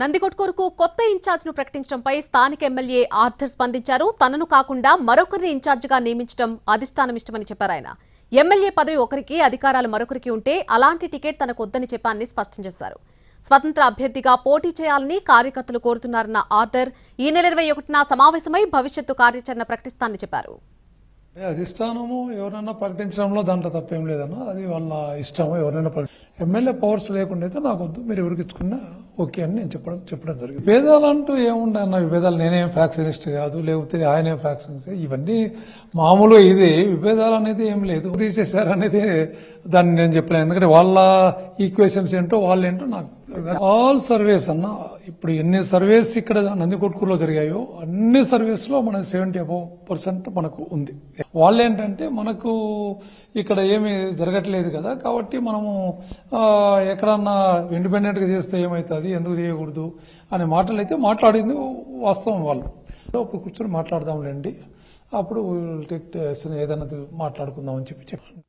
నందికొట్కూరుకు కొత్త ఇన్ఛార్జ్ను ప్రకటించడంపై స్థానిక MLA Arthur స్పందించారు. తనను కాకుండా మరొకరిని ఇన్ఛార్జిగా నియమించడం అధిష్టానం ఇష్టమని చెప్పారు ఆయన. ఎమ్మెల్యే పదవి ఒకరికి అధికారాలు మరొకరికి ఉంటే అలాంటి టికెట్ తనకు వద్దని చెప్పాలని స్పష్టం చేశారు. స్వతంత్ర అభ్యర్థిగా పోటీ చేయాలని కార్యకర్తలు కోరుతున్నారన్న ఆర్థర్ ఈ నెల ఇరవై ఒకటిన సమావేశమై భవిష్యత్తు కార్యాచరణ ప్రకటిస్తానని చెప్పారు. అధిష్టానము ఎవరైనా ప్రకటించడంలో దాంట్లో తప్పేం లేదన్న అది వాళ్ళ ఇష్టము ఎవరైనా ఎమ్మెల్యే పవర్స్ లేకుండా అయితే నాకు వద్దు మీరు ఎవరికి ఇచ్చుకున్నా ఓకే అని నేను చెప్పడం చెప్పడం జరిగింది. విభేదాలు అంటూ ఏముండే అన్న విభేదాలు నేనేం ఫ్యాక్షనిస్ట్ కాదు లేకపోతే ఆయనే ఫ్యాక్షనిస్ట్ ఇవన్నీ మామూలు ఇది. విభేదాలు అనేది ఏం లేదు. తీసేశారు అనేది దాన్ని నేను చెప్పలేను. ఎందుకంటే వాళ్ళ ఈక్వేషన్స్ ఏంటో వాళ్ళు ఏంటో నాకు ఆల్ సర్వేస్ అన్న ఇప్పుడు ఎన్ని సర్వేస్ ఇక్కడ నందికొట్కూరులో జరిగాయో అన్ని సర్వేస్లో మన సెవెంటీ అబౌవ్ పర్సెంట్ మనకు ఉంది. వాళ్ళు ఏంటంటే మనకు ఇక్కడ ఏమి జరగట్లేదు కదా కాబట్టి మనము ఎక్కడన్నా ఇండిపెండెంట్గా చేస్తే ఏమవుతుంది ఎందుకు చేయకూడదు అనే మాటలు అయితే మాట్లాడింది వాస్తవం వాళ్ళు. అప్పుడు కూర్చొని మాట్లాడదాంలేండి. అప్పుడు uh, ఏదైనా మాట్లాడుకుందాం అని చెప్పి చెప్పాను